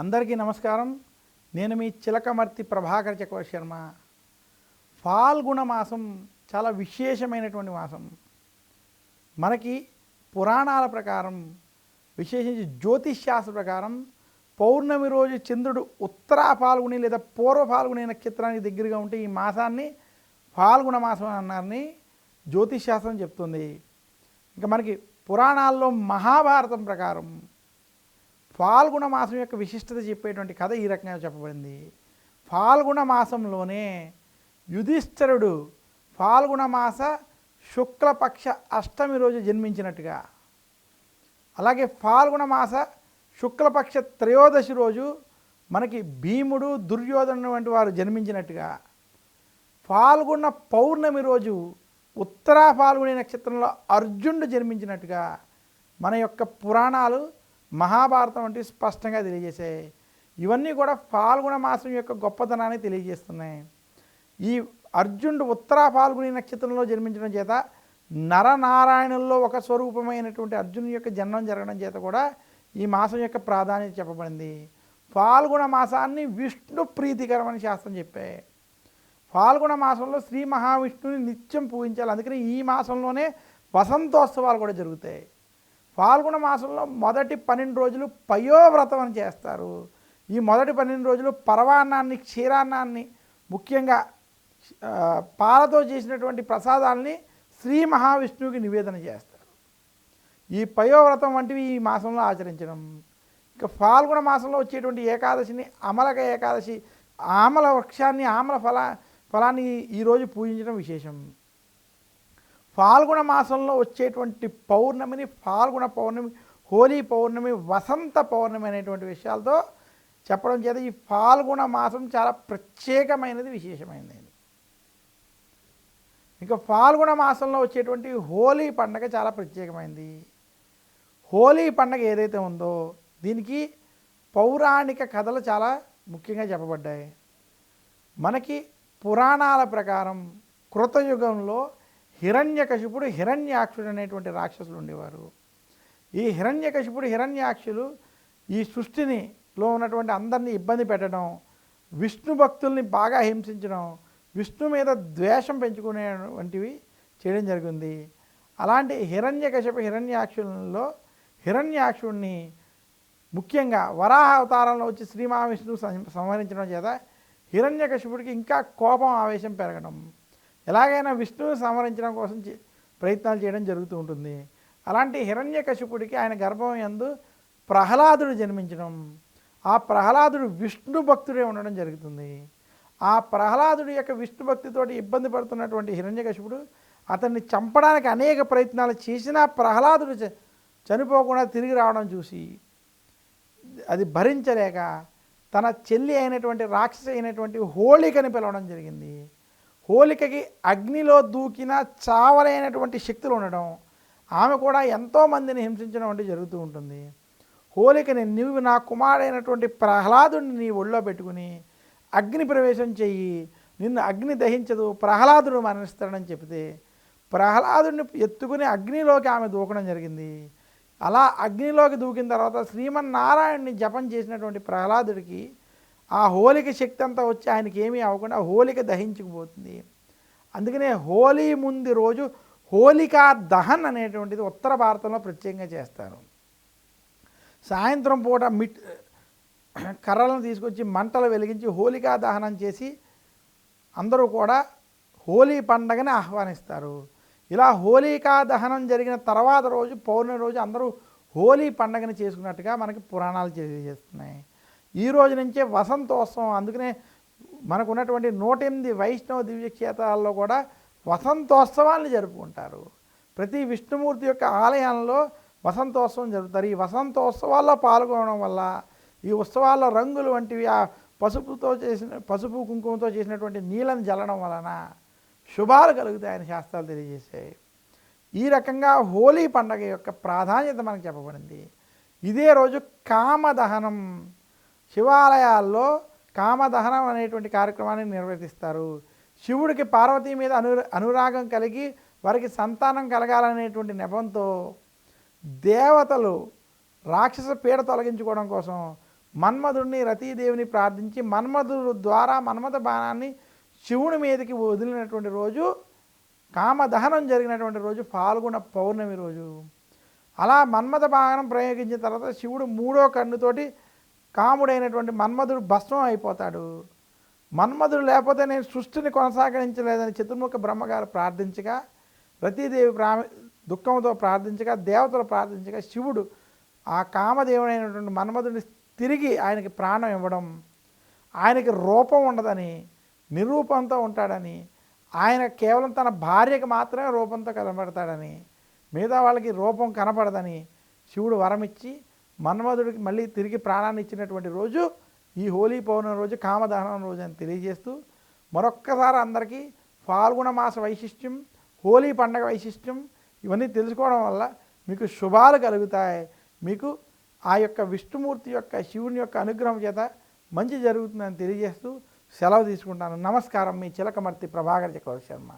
అందరికీ నమస్కారం. నేను మీ చిలకమర్తి ప్రభాకర్ చక్రవర్తి శర్మ. ఫాల్గుణ మాసం చాలా విశేషమైనటువంటి మాసం. మనకి పురాణాల ప్రకారం విశేషించి జ్యోతిష్ శాస్త్ర ప్రకారం పౌర్ణమి రోజు చంద్రుడు ఉత్తర ఫాల్గుని లేదా పూర్వ ఫాల్గుని నక్షత్రానికి దగ్గరగా ఉంటే ఈ మాసాన్ని ఫాల్గుణ మాసం అని అన్నారని జ్యోతిష్ శాస్త్రం చెప్తుంది. ఇంకా మనకి పురాణాల్లో మహాభారతం ప్రకారం ఫాల్గుణ మాసం యొక్క విశిష్టత చెప్పేటువంటి కథ ఈ రకంగా చెప్పబడింది. ఫాల్గుణ మాసంలోనే యుధిష్ఠరుడు ఫాల్గుణ మాస శుక్లపక్ష అష్టమి రోజు జన్మించినట్టుగా అలాగే ఫాల్గుణ మాస శుక్లపక్ష త్రయోదశి రోజు మనకి భీముడు దుర్యోధను వంటి వారు జన్మించినట్టుగా ఫాల్గుణ పౌర్ణమి రోజు ఉత్తరా ఫాల్గుని నక్షత్రంలో అర్జునుడు జన్మించినట్టుగా మన యొక్క పురాణాలు మహాభారతం వంటి స్పష్టంగా తెలియజేశాయి ఇవన్నీ కూడా ఫాల్గుణ మాసం యొక్క గొప్పతనాన్ని తెలియజేస్తున్నాయి. ఈ అర్జునుడు ఉత్తరా ఫాల్గుని నక్షత్రంలో జన్మించడం చేత నరనారాయణుల్లో ఒక స్వరూపమైనటువంటి అర్జునుడి యొక్క జన్మం జరగడం చేత కూడా ఈ మాసం యొక్క ప్రాధాన్యత చెప్పబడింది. ఫాల్గుణ మాసాన్ని విష్ణు ప్రీతికరమని శాస్త్రం చెప్పాయి ఫాల్గుణ మాసంలో శ్రీ మహావిష్ణువుని నిత్యం పూజించాలి. అందుకని ఈ మాసంలోనే వసంతోత్సవాలు కూడా జరుగుతాయి. ఫాల్గుణ మాసంలో మొదటి పన్నెండు రోజులు పయోవ్రతం అని చేస్తారు. ఈ మొదటి పన్నెండు రోజులు పరవాన్నాన్ని క్షీరాన్నాన్ని ముఖ్యంగా పాలతో చేసినటువంటి ప్రసాదాల్ని శ్రీ మహావిష్ణువుకి నివేదన చేస్తారు. ఈ పయోవ్రతం వంటివి ఈ మాసంలో ఆచరించడం. ఇక ఫాల్గుణ మాసంలో వచ్చేటువంటి ఏకాదశిని అమలక ఏకాదశి ఆమల వృక్షాన్ని ఆమల ఫలా ఫలాన్ని ఈరోజు పూజించడం విశేషం. ఫాల్గుణ మాసంలో వచ్చేటువంటి పౌర్ణమిని ఫాల్గుణ పౌర్ణమి హోలీ పౌర్ణమి వసంత పౌర్ణమి అనేటువంటి విషయాలతో చెప్పడం చేత ఈ ఫాల్గుణ మాసం చాలా ప్రత్యేకమైనది విశేషమైనది. ఇంకా ఫాల్గుణ మాసంలో వచ్చేటువంటి హోలీ పండగ చాలా ప్రత్యేకమైనది హోలీ పండగ ఏదైతే ఉందో దీనికి పౌరాణిక కథలు చాలా ముఖ్యంగా చెప్పబడ్డాయి. మనకి పురాణాల ప్రకారం కృతయుగంలో హిరణ్యకశిపుడు హిరణ్యాక్షుడు అనేటువంటి రాక్షసులు ఉండేవారు. ఈ హిరణ్యకశిపుడు హిరణ్యాక్షులు ఈ సృష్టినిలో ఉన్నటువంటి అందరినీ ఇబ్బంది పెట్టడం విష్ణు భక్తుల్ని బాగా హింసించడం విష్ణు మీద ద్వేషం పెంచుకునే వంటివి చేయడం జరిగింది. అలాంటి హిరణ్యకశిప హిరణ్యాక్షులలో హిరణ్యాక్షుడిని ముఖ్యంగా వరాహ అవతారంలో వచ్చి శ్రీ మహావిష్ణువు సం- సంహరించడం చేత హిరణ్యకశిపుడికి ఇంకా కోపం ఆవేశం పెరగడం. ఎలాగైనా విష్ణువు సంహరించడం కోసం చే- ప్రయత్నాలు చేయడం జరుగుతూ ఉంటుంది. అలాంటి హిరణ్యకశిపుడికి ఆయన గర్భం యందు ప్రహ్లాదుడు జన్మించడం ఆ ప్రహ్లాదుడు విష్ణు భక్తుడే ఉండడం జరుగుతుంది. ఆ ప్రహ్లాదుడి యొక్క విష్ణు భక్తితోటి ఇబ్బంది పడుతున్నటువంటి హిరణ్యకశిపుడు అతన్ని చంపడానికి అనేక ప్రయత్నాలు చేసినా ప్రహ్లాదుడు చ- చనిపోకుండా తిరిగి రావడం చూసి అది భరించలేక తన చెల్లి అయినటువంటి రాక్షసి అయినటువంటి హోళికని పిలవడం జరిగింది. హోలికకి అగ్నిలో దూకిన చావలైనటువంటి శక్తులు ఉండడం ఆమె కూడా ఎంతోమందిని హింసించడం వంటి జరుగుతూ ఉంటుంది. హోలికని నువ్వు నా కుమారుడైనటువంటి ప్రహ్లాదుని నీ ఒళ్ళో పెట్టుకుని అగ్ని ప్రవేశం చెయ్యి. నిన్ను అగ్ని దహించదు ప్రహ్లాదుడు మరణిస్తాడని చెబితే ప్రహ్లాదుడిని ఎత్తుకుని అగ్నిలోకి ఆమె దూకడం జరిగింది. అలా అగ్నిలోకి దూకిన తర్వాత శ్రీమన్నారాయణుని జపం చేసినటువంటి ప్రహ్లాదుడికి ఆ హోలిక శక్తి అంతా వచ్చి ఆయనకి ఏమీ అవ్వకుండా హోలిక దహించుకుపోతుంది. అందుకనే హోలీ ముందు రోజు హోలికా దహన్ అనేటువంటిది ఉత్తర భారతంలో ప్రత్యేకంగా చేస్తారు. సాయంత్రం పూట మిట్ కర్రలను తీసుకొచ్చి మంటలు వెలిగించి హోలికా దహనం చేసి అందరూ కూడా హోలీ పండగని ఆహ్వానిస్తారు. ఇలా హోలికా దహనం జరిగిన తర్వాత రోజు పౌర్ణమి రోజు అందరూ హోలీ పండగని చేసుకున్నట్టుగా మనకి పురాణాలు తెలియజేస్తున్నాయి. ఈ రోజు నుంచే వసంతోత్సవం. అందుకనే మనకు ఉన్నటువంటి నూట ఎనిమిది వైష్ణవ దివ్యక్షేత్రాల్లో కూడా వసంతోత్సవాన్ని జరుపుకుంటారు. ప్రతి విష్ణుమూర్తి యొక్క ఆలయంలో వసంతోత్సవం జరుగుతారు ఈ వసంతోత్సవాల్లో పాల్గొనడం వల్ల ఈ ఉత్సవాల్లో రంగులు వంటివి ఆ పసుపుతో చేసిన పసుపు కుంకుమతో చేసినటువంటి నీళ్ళని జల్లడం వలన శుభాలు కలుగుతాయని శాస్త్రాలు తెలియజేసాయి ఈ రకంగా హోలీ పండగ యొక్క ప్రాధాన్యత మనకు చెప్పబడింది. ఇదే రోజు కామదహనం. శివాలయాల్లో కామదహనం అనేటువంటి కార్యక్రమాన్ని నిర్వర్తిస్తారు శివుడికి పార్వతి మీద అను అనురాగం కలిగి వారికి సంతానం కలగాలనేటువంటి నెపంతో దేవతలు రాక్షస పీడ తొలగించుకోవడం కోసం మన్మధుడిని రతీదేవిని ప్రార్థించి మన్మధుడు ద్వారా మన్మథ బాణాన్ని శివుని మీదకి వదిలినటువంటి రోజు కామదహనం జరిగినటువంటి రోజు పాల్గొన పౌర్ణమి రోజు. అలా మన్మథ బాణం ప్రయోగించిన తర్వాత శివుడు మూడో కన్నుతోటి కాముడైనటువంటి మన్మధుడు భస్మం అయిపోతాడు. మన్మధుడు లేకపోతే నేను సృష్టిని కొనసాగించలేదని చతుర్ముఖ బ్రహ్మగారు ప్రార్థించగా ప్రతిదేవి ప్రా దుఃఖంతో ప్రార్థించగా దేవతలు ప్రార్థించగా శివుడు ఆ కామదేవుడైనటువంటి మన్మధుడిని తిరిగి ఆయనకి ప్రాణం ఇవ్వడం ఆయనకి రూపం ఉండదని నిరూపంతో ఉంటాడని ఆయన కేవలం తన భార్యకి మాత్రమే రూపంతో కనబడతాడని మిగతా వాళ్ళకి రూపం కనపడదని శివుడు వరమిచ్చి మన్మధుడికి మళ్ళీ తిరిగి ప్రాణాన్ని ఇచ్చినటువంటి రోజు ఈ హోలీ పౌర్ణమి రోజు కామదహనం రోజు అని తెలియజేస్తూ మరొక్కసారి అందరికీ ఫాల్గుణ మాస వైశిష్ట్యం హోలీ పండగ వైశిష్ట్యం ఇవన్నీ తెలుసుకోవడం వల్ల మీకు శుభాలు కలుగుతాయి. మీకు ఆ యొక్క విష్ణుమూర్తి యొక్క శివుని యొక్క అనుగ్రహం చేత మంచి జరుగుతుందని తెలియజేస్తూ సెలవు తీసుకుంటాను. నమస్కారం మీ చిలకమర్తి ప్రభాకర్ చక్రవర్తి శర్మ.